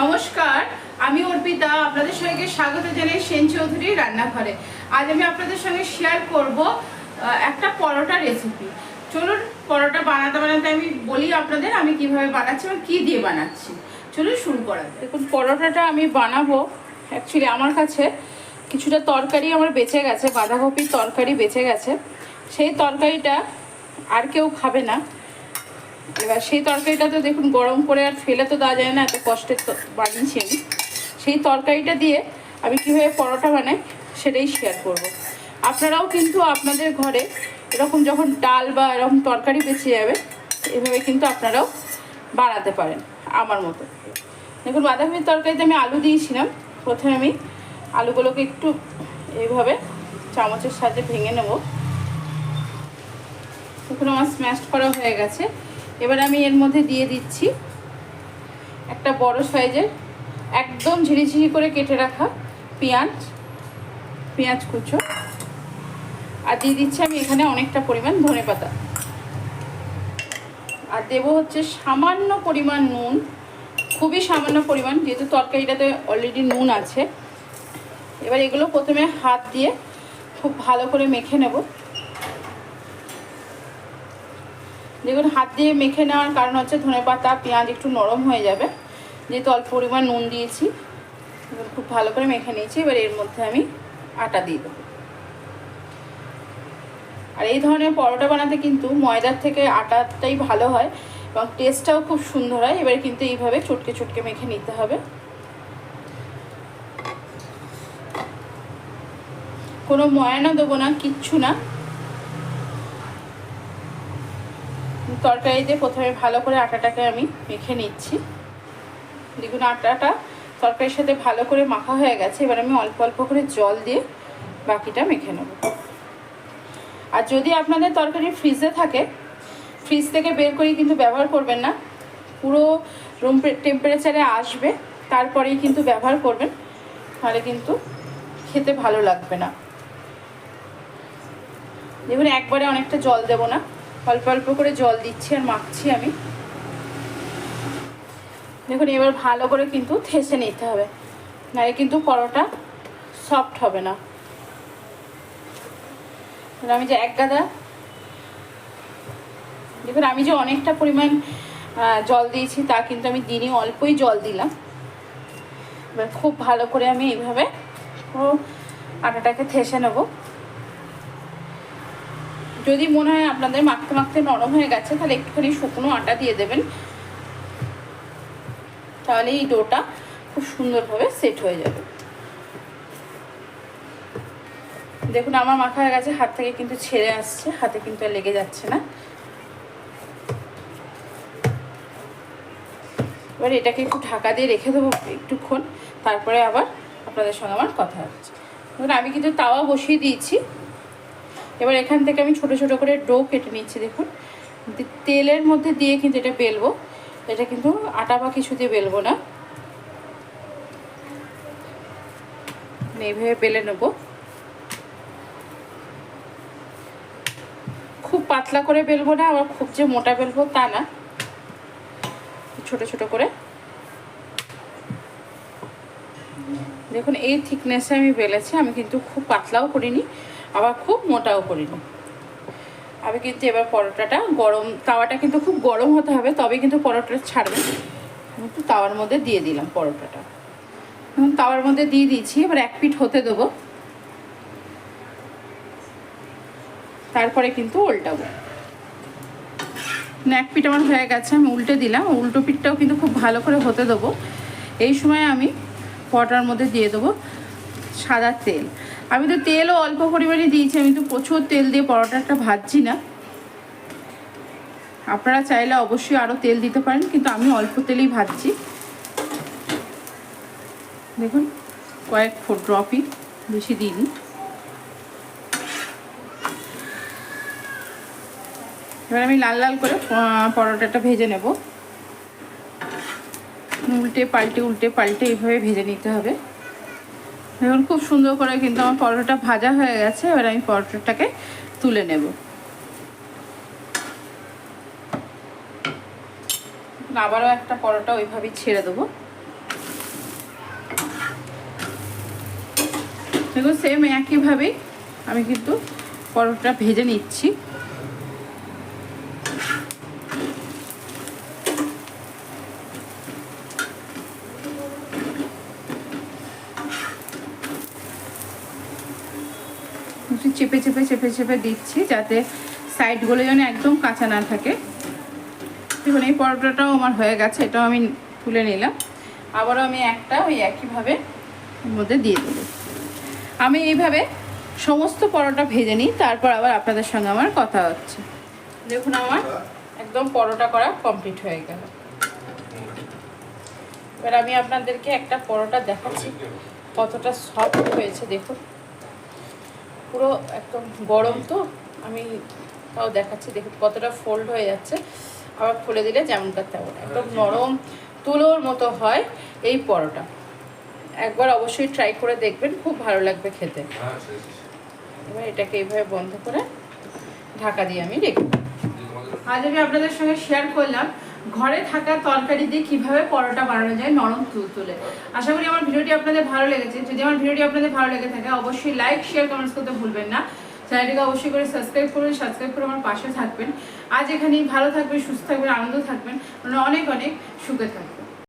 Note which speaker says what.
Speaker 1: নমস্কার, আমি অর্পিতা, আপনাদের সঙ্গে স্বাগত জানাই সেন চৌধুরী রান্নাঘরে। আজ আমি আপনাদের সঙ্গে শেয়ার করব একটা পরোটা রেসিপি চলুন, পরোটা বানাতে বানাতে আমি বলি আপনাদের আমি কীভাবে বানাচ্ছি এবং কী দিয়ে বানাচ্ছি। চলুন শুরু করা যাক। দেখুন, পরোটাটা আমি বানাবো। অ্যাকচুয়ালি আমার কাছে কিছুটা তরকারি আমার বেঁচে গেছে, বাঁধাকপির তরকারি বেঁচে গেছে। সেই তরকারিটা আর কেউ খাবে না। এবার সেই তরকারিটা তো দেখুন, গরম করে আর ফেলে তো দেওয়া যায় না, এত কষ্টের বানিয়েছি আমি। সেই তরকারিটা দিয়ে আমি কীভাবে পরোটা বানাই সেটাই শেয়ার করব। আপনারাও কিন্তু আপনাদের ঘরে এরকম যখন ডাল বা এরকম তরকারি বেঁচে যাবে, এভাবে কিন্তু আপনারাও বানাতে পারেন, আমার মতো। দেখুন, বাঁধাকপির তরকারিতে আমি আলু দিয়েছিলাম। প্রথমে আমি আলুগুলোকে একটু এইভাবে চামচের সাহায্যে ভেঙে নেব। দেখুন, আমার স্ম্যাশ করা হয়ে গেছে। এবার আমি এর মধ্যে দিয়ে দিচ্ছি একটা বড় সাইজের একদম ঝিরিঝিরি করে কেটে রাখা পেঁয়াজ পেঁয়াজ কুচো। আর দিয়ে দিচ্ছি আমি এখানে অনেকটা পরিমাণ ধনে পাতা। আর দেবো হচ্ছে সামান্য পরিমাণ নুন, খুবই সামান্য পরিমাণ, যেহেতু তরকারিটাতে অলরেডি নুন আছে। এবার এগুলো প্রথমে হাত দিয়ে খুব ভালো করে মেখে নেব। দেখুন, হাত দিয়ে মেখে নেওয়ার কারণ হচ্ছে ধনে পাতা, পেঁয়াজ একটু নরম হয়ে যাবে। যেহেতু অল্প পরিমাণ নুন দিয়েছি খুব ভালো করে মেখে নিয়েছি। এবার এর মধ্যে আমি আটা দিয়ে দেবো। আর এই ধরনের পরোটা বানাতে কিন্তু ময়দার থেকে আটাটাই ভালো হয় এবং টেস্টটাও খুব সুন্দর হয়। এবার কিন্তু এইভাবে চটকে চটকে মেখে নিতে হবে। কোনো ময়না দেবো না, কিচ্ছু না। তরকারিতে প্রথমে ভালো করে আটাটাকে আমি মেখে নিচ্ছি। দেখুন আটাটা তরকারির সাথে ভালো করে মাখা হয়ে গেছে, এবার আমি অল্প অল্প করে জল দিয়ে বাকিটা মেখে নেব। আর যদি আপনাদের তরকারি ফ্রিজে থাকে ফ্রিজ থেকে বের করে কিন্তু ব্যবহার করবেন না, পুরো রুম টেম্পারেচারে আসবে, তারপরেই কিন্তু ব্যবহার করবেন, তাহলে কিন্তু খেতে ভালো লাগবে না। দেখুন একবারে অনেকটা জল দেব না। অল্প অল্প করে জল দিচ্ছি আর মাখছি আমি। দেখুন, এবার ভালো করে কিন্তু থেসে নিতে হবে। নাহলে কিন্তু পরোটা সফট হবে না। আমি যে এক গাদা দেখুন, আমি যে অনেকটা পরিমাণ জল দিয়েছি, তা কিন্তু আমি দিনই অল্পই জল দিলাম। এবার খুব ভালো করে আমি এইভাবে আটাটাকে থেসে নেব। যদি মনে হয় আপনাদের মাখতে মাখতে নরম হয়ে গেছে, তাহলে একটুখানি শুকনো আটা দিয়ে দেবেন। তাহলে এই ডোটা খুব সুন্দরভাবে সেট হয়ে যাবে। দেখুন, আমার মাখা হয়ে গেছে, হাত থেকে কিন্তু ছেড়ে আসছে, হাতে কিন্তু লেগে যাচ্ছে না। এবার এটাকে একটু ঢাকা দিয়ে রেখে দেবো একটুক্ষণ, তারপরে আবার আপনাদের সঙ্গে আমার কথা হচ্ছে। আমি কিন্তু তাওয়া বসিয়ে দিয়েছি। এবার এখান থেকে আমি ছোট ছোট করে ডো কেটে নিচ্ছি, দেখুন। তেলের মধ্যে দিয়ে কিন্তু এটা বেলবো। এটা কিন্তু আটা বা কিছু দিয়ে বেলবো না। এইভাবে বেলে নেব। খুব পাতলা করে বেলবো না, আবার খুব যে মোটা বেলবো তা না। ছোট ছোট করে। দেখুন, এই থিকনেসে আমি বেলেছি, আমি কিন্তু খুব পাতলাও করিনি। আবার খুব মোটাও করিনি আমি কিন্তু এবার পরোটাটা গরম, তাওয়াটা কিন্তু খুব গরম হতে হবে তবে কিন্তু পরোটাটা ছাড়বে। আমি একটু তাওয়ার মধ্যে দিয়ে দিলাম পরোটাটা। তাওয়ার মধ্যে দিয়ে দিয়েছি, এবার এক পিঠ হতে দেবো। তারপরে কিন্তু উল্টাবো। এক পিঠ আমার হয়ে গেছে, আমি উল্টে দিলাম। উল্টো পিঠটাও কিন্তু খুব ভালো করে হতে দেবো। এই সময় আমি পরোটার মধ্যে দিয়ে দেবো সাদা তেল। আমি তো তেলও অল্প পরিমাণে দিয়েছি, আমি তো প্রচুর তেল দিয়ে পরোটাটা ভাজছি না। আপনারা চাইলে অবশ্যই আরও তেল দিতে পারেন, কিন্তু আমি অল্প তেলেই ভাজছি। দেখুন, কয়েক ফোর ড্রপই বেশি দিইনি। এবার আমি লাল লাল করে পরোটাটা ভেজে নেব। উল্টে পাল্টে উল্টে পাল্টে এইভাবে ভেজে নিতে হবে। এখন খুব সুন্দর করে কিন্তু আমার পরোটাটা ভাজা হয়ে গেছে, এবার আমি পরোটাটাকে তুলে নেব। আবারও একটা পরোটা ওইভাবেই ছেড়ে দেবো। দেখুন সেম একইভাবেই আমি কিন্তু পরোটা ভেজে নিচ্ছি। একটু চেপে চেপে চেপে চেপে দিচ্ছি যাতে সাইডগুলো যেন একদম কাঁচা না থাকে। দেখুন, এই পরোটাটাও আমার হয়ে গেছে, এটাও আমি তুলে নিলাম। আবারও আমি একটা ওই একইভাবে মধ্যে দিয়ে দেবো। আমি এইভাবে সমস্ত পরোটা ভেজে নিই, তারপর আবার আপনাদের সঙ্গে আমার কথা হচ্ছে। দেখুন, আমার একদম পরোটা করা কমপ্লিট হয়ে গেল। এবার আমি আপনাদেরকে একটা পরোটা দেখাচ্ছি, কতটা সফট হয়েছে, দেখুন। পুরো একদম গরম তো আমি তাও দেখাচ্ছি দেখুন কতটা ফোল্ড হয়ে যাচ্ছে। আবার খুলে দিলে যেমনকার তেমন একদম নরম তুলোর মতো হয় এই পরোটা। একবার অবশ্যই ট্রাই করে দেখবেন খুব ভালো লাগবে খেতে। এবার এটাকে এইভাবে বন্ধ করে ঢাকা দিয়ে আমি রেখে। আজ আমি আপনাদের সঙ্গে শেয়ার করলাম। ঘরে থাকা তরকারি দিয়ে কীভাবে পরোটা বানানো যায় নরম তুলতুলে আশা করি আমার ভিডিওটি আপনাদের ভালো লেগেছে। যদি আমার ভিডিওটি আপনাদের ভালো লেগে থাকে, অবশ্যই লাইক শেয়ার কমেন্টস করতে ভুলবেন না। চ্যানেলটিকে অবশ্যই করে সাবস্ক্রাইব করুন সাবস্ক্রাইব করে আমার পাশে থাকবেন। আজ এখানেই ভালো থাকবেন, সুস্থ থাকবেন, আনন্দ থাকবেন। অনেক অনেক সুখে থাকবেন